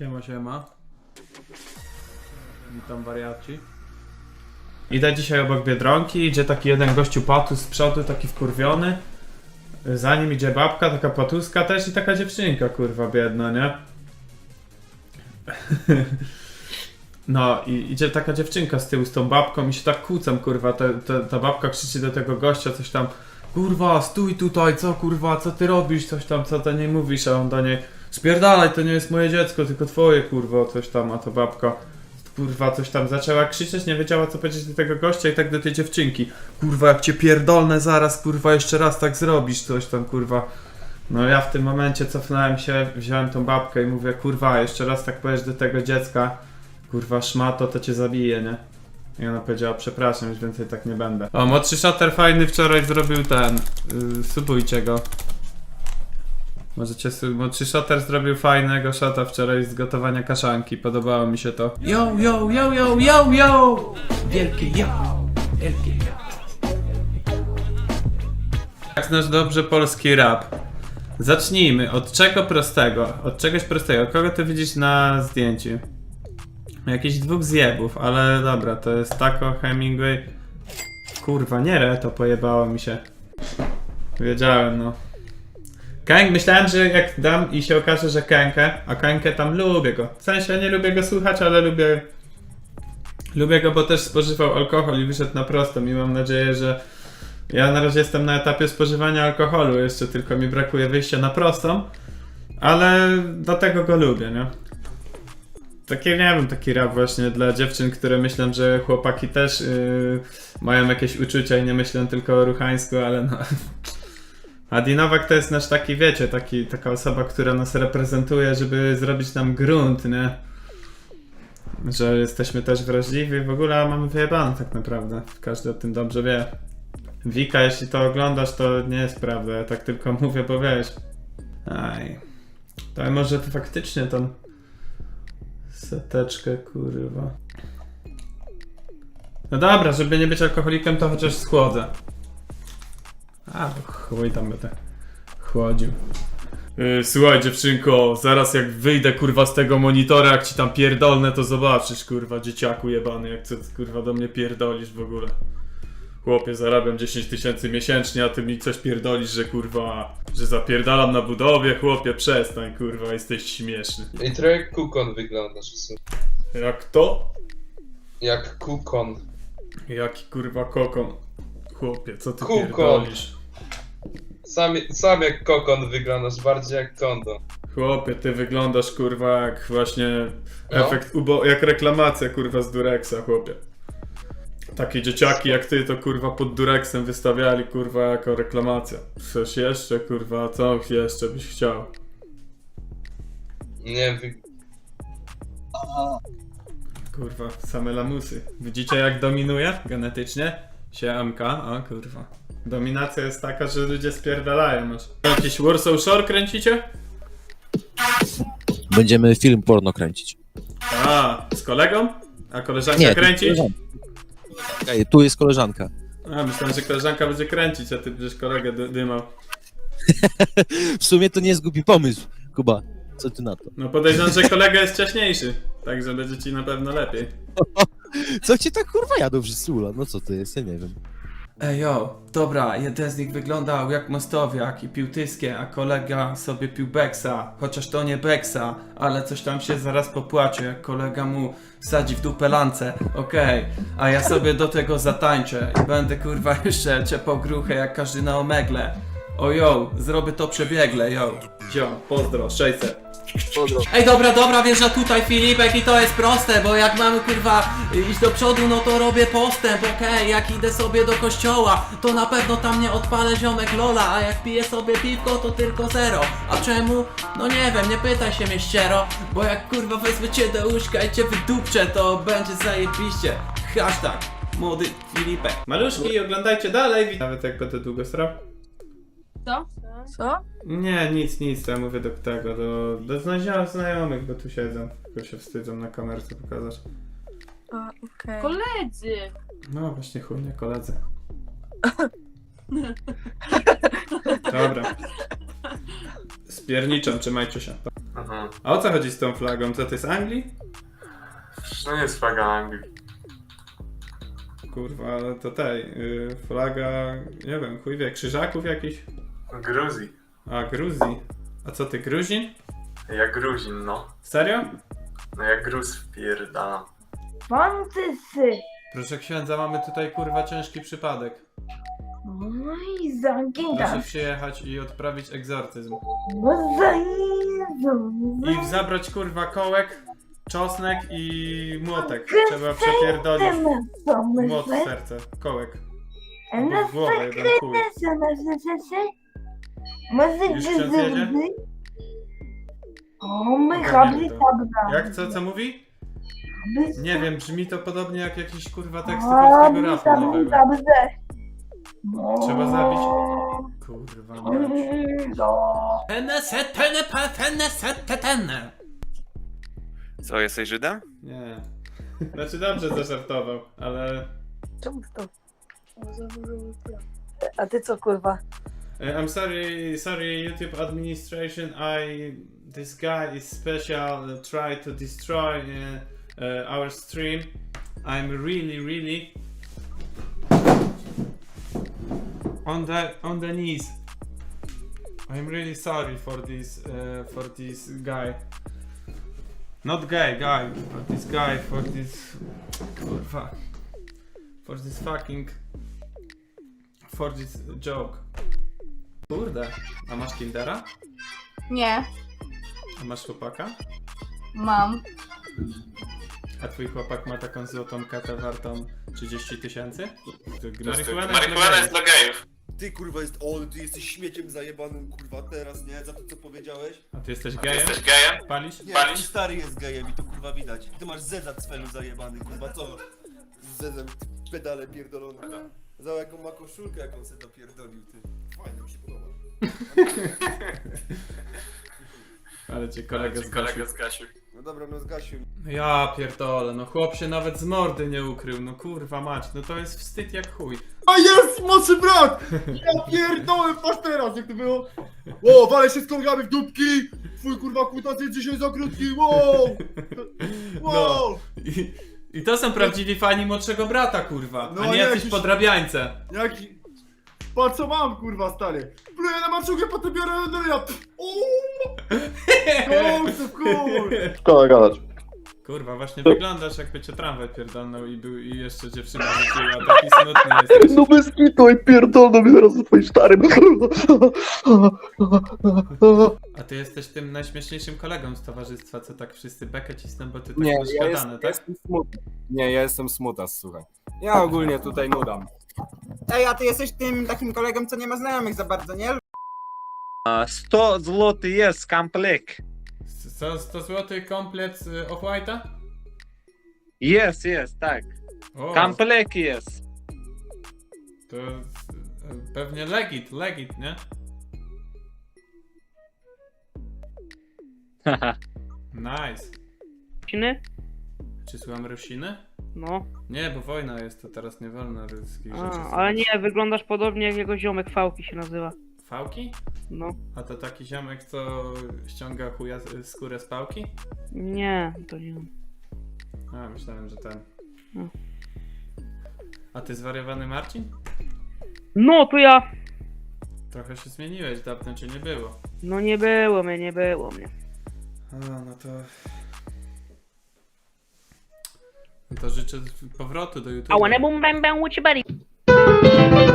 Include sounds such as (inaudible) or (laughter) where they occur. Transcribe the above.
Siema, siema. Witam wariaci. Idę dzisiaj obok Biedronki, idzie taki jeden gościu patus z przodu, taki wkurwiony. Za nim idzie babka, taka patuska też i taka dziewczynka, kurwa, biedna, nie? (laughs) No i idzie taka dziewczynka z tyłu z tą babką i się tak kłócą, kurwa, ta, ta, ta babka krzyczy do tego gościa coś tam Kurwa, stój tutaj, co kurwa, co ty robisz, coś tam, co do niej mówisz, a on do niej Spierdalaj, to nie jest moje dziecko, tylko twoje, kurwa, coś tam, a to babka Kurwa, coś tam zaczęła krzyczeć, nie wiedziała co powiedzieć do tego gościa i tak do tej dziewczynki Kurwa, jak cię pierdolne zaraz, kurwa, jeszcze raz tak zrobisz, coś tam, kurwa No ja w tym momencie cofnąłem się, wziąłem tą babkę i mówię, kurwa, jeszcze raz tak powiesz do tego dziecka Kurwa, szmato, to cię zabije, nie? I ona powiedziała, przepraszam, już więcej tak nie będę. O, młodszy szater fajny wczoraj zrobił ten. Yy, subujcie go. Możecie su- Młodszy szater zrobił fajnego szata wczoraj z gotowania kaszanki. Podobało mi się to. Yo, yo, yo, yo, yo, yo! Wielkie yo! Wielkie yo! Jak znasz dobrze polski rap? Zacznijmy od czego prostego. Od czegoś prostego. Kogo ty widzisz na zdjęciu? Jakichś dwóch zjebów, ale dobra, to jest Taco, Hemingway. Kurwa, nie re, to pojebało mi się. Wiedziałem, no. Kęk, myślałem, że jak dam i się okaże, że Kękę, a Kękę tam lubię go. W sensie nie lubię go słuchać, ale lubię... Lubię go, bo też spożywał alkohol i wyszedł na prosto i mam nadzieję, że ja na razie jestem na etapie spożywania alkoholu, jeszcze tylko mi brakuje wyjścia na prostą, ale do tego go lubię, nie? Taki, nie wiem, taki rap właśnie dla dziewczyn, które myślą, że chłopaki też yy, mają jakieś uczucia i nie myślą tylko o ruchańsku, ale no... (laughs) Adi Nowak to jest nasz taki, wiecie, taki, taka osoba, która nas reprezentuje, żeby zrobić nam grunt, nie? Że jesteśmy też wrażliwi, w ogóle mamy wyjebane tak naprawdę. Każdy o tym dobrze wie. Wika, jeśli to oglądasz, to nie jest prawda, ja tak tylko mówię, bo wiesz. Aj. To może to faktycznie tą seteczkę, kurwa. No dobra, żeby nie być alkoholikiem, to chociaż schłodzę. A, chuj tam będę chłodził. Yy, słuchaj dziewczynko, zaraz jak wyjdę kurwa z tego monitora, jak ci tam pierdolnę, to zobaczysz kurwa dzieciaku jebany, jak co ty, kurwa do mnie pierdolisz w ogóle. Chłopie, zarabiam 10 tysięcy miesięcznie, a ty mi coś pierdolisz, że kurwa, że zapierdalam na budowie, chłopie, przestań kurwa, jesteś śmieszny. I trochę jak kukon wyglądasz. w sumie. Jak to? Jak kukon. Jaki kurwa kokon. Chłopie, co ty Kukon. pierdolisz? Sam, sam jak kokon wyglądasz, bardziej jak kondo. Chłopie, ty wyglądasz kurwa jak właśnie No. efekt ubo... jak reklamacja kurwa z Durexa, chłopie. Takie dzieciaki jak ty to kurwa pod Durexem wystawiali kurwa jako reklamacja. Coś jeszcze kurwa, co jeszcze byś chciał? Nie wy... Kurwa, same lamusy. Widzicie jak dominuje genetycznie? Siemka, o kurwa. Dominacja jest taka, że ludzie spierdalają masz. Jakiś Warsaw Shore kręcicie? Będziemy film porno kręcić. A, z kolegą? A koleżanka kręci? koleżanka. Czekaj, tu jest koleżanka. A, myślałem, że koleżanka będzie kręcić, a ty będziesz kolegę dy- dymał. (laughs) W sumie to nie jest głupi pomysł, Kuba. Co ty na to? No podejrzewam, że kolega jest wcześniejszy, także będzie ci na pewno lepiej. (laughs) Co cię tak kurwa jadą wszyscy ula? No co to jest? Ja nie wiem. Ej yo, dobra, jeden z nich wyglądał jak mostowiak i pił tyskie, a kolega sobie pił beksa, chociaż to nie beksa, ale coś tam się zaraz popłacze, jak kolega mu wsadzi w dupę lance, okej, a ja sobie do tego zatańczę i będę kurwa (laughs) jeszcze ciepał gruchę jak każdy na omegle. O yo, zrobię to przebiegle, yo. Zio, pozdro, 600. Ej, dobra, dobra, wjeżdża tutaj Filipek i to jest proste, bo jak mamy kurwa iść do przodu, no to robię postęp, okej, jak idę sobie do kościoła, to na pewno tam nie odpalę ziomek Lola, a jak piję sobie piwko, to tylko zero. A czemu? No nie wiem, nie pytaj się mnie ściero, bo jak kurwa wezmę cię do łóżka i cię wydupczę, to będzie zajebiście. Hashtag młody Filipek. Maluszki, oglądajcie dalej, nawet jak będę długo strał. Co? Co? Nie, nic, nic, ja mówię do tego, do, do zna- znajomych, bo tu siedzą, tylko się wstydzą na kamerce pokazać. A, okej. Koledzy! No właśnie, chuj, nie koledzy. (laughs) Dobra. Spierniczą, trzymajcie się. Mhm. A o co chodzi z tą flagą? Co to jest Anglii? Przecież to nie jest flaga Anglii. Kurwa, ale to tej, yy, flaga, nie wiem, chuj wie, krzyżaków jakiś? Gruzji. A, Gruzji. A co ty, Gruzin? Jak Gruzin, no. Serio? No jak Gruz wpierdala. Fantasy. Proszę księdza, mamy tutaj kurwa ciężki przypadek. No i zamknięta. Proszę przyjechać i odprawić egzorcyzm. No za I zabrać kurwa kołek, czosnek i młotek. Trzeba przepierdolić młot w serce, kołek. Albo w głowę, jeden chuj. Już ksiądz jedzie? O, my habli tabla. Jak, co, co mówi? Nie wiem, brzmi to podobnie jak jakiś kurwa teksty O, polskiego rapu tabli nowego. tabla. No. Trzeba zabić. Kurwa, mać. No. Co, jesteś Żydem? Nie. Znaczy dobrze zażartował, ale... Czemu to? A ty co kurwa? Uh, I'm sorry, sorry YouTube administration. I this guy is special. Uh, try to destroy uh, uh, our stream. I'm really, really on the on the knees. I'm really sorry for this uh, for this guy. Not gay guy, but this guy for this kurwa for this fucking for this joke. Kurde, a masz Tindera? Nie, A masz chłopaka? mam. A twój chłopak ma taką złotą katę wartą 30 tysięcy? To Marihuana Marihuana jest dla gejów. Ty kurwa jest, o ty jesteś śmieciem zajebanym kurwa teraz, nie? Za to co powiedziałeś? A ty jesteś Ty gejem? jesteś gejem? Palisz? Nie, Palisz? stary jest gejem i to kurwa widać. Ty masz zeza cwelu zajebany, kurwa co? Z zezem pedale pierdolone. Za jaką ma koszulkę, jaką se dopierdolił, ty. Fajnie, mi się podoba. (laughs) Ale cię kolega Ci kolega zgasił. zgasił. No dobra, no zgasił. Ja pierdolę, no chłop się nawet z mordy nie ukrył, no kurwa mać, no to jest wstyd jak chuj. A jest młodszy brat! Ja pierdolę, patrz teraz, jak to było. O, walę się z kolegami w dupki! Twój kurwa kutas jest dzisiaj za krótki, wow! (laughs) No. Wow! I, I to są prawdziwi fani młodszego brata, kurwa, No a nie jakiś- jacyś podrabiańce. Jaki... Patrz co mam, kurwa, stary. Pluję na maczugę, potem biorę do ja. Uuu! Kurczę, kur! Szkoda gadać. Kurwa, właśnie wyglądasz jakby cię tramwaj pierdolnął i, był, i jeszcze dziewczyna rzuciła, taki smutny jesteś. No bez kitu i pierdolę mi teraz twoim starym. A ty jesteś tym najśmieszniejszym kolegą z towarzystwa, co tak wszyscy bekę cisną, bo ty tak Nie, ja jest, tak? jestem smutny. Nie, ja jestem smutas, słuchaj. Ja ogólnie tutaj nudam. Ej, a ty jesteś tym takim kolegą, co nie ma znajomych za bardzo, nie? 100 zł jest komplekt. Co, 100 zł komplet y, Off-White'a? Jest, jest, tak. O, Komplekt jest. to y, pewnie legit, legit, nie? (laughs) Nice. Ciny? Czy słucham Rusiny? No. Nie, bo wojna jest, to teraz nie wolno ruskich rzeczy A, słuchać. ale nie, wyglądasz podobnie jak jego ziomek Fałki się nazywa. Fałki? No. A to taki ziomek, co ściąga chuja, skórę z pałki? Nie, to nie on. A, myślałem, że ten. No. A ty zwariowany Marcin? No, to ja! Trochę się zmieniłeś, dawno cię nie było. No nie było mnie, nie było mnie. A, no to... No to życzę powrotu do YouTube. Wanna boom bam bam with your buddy.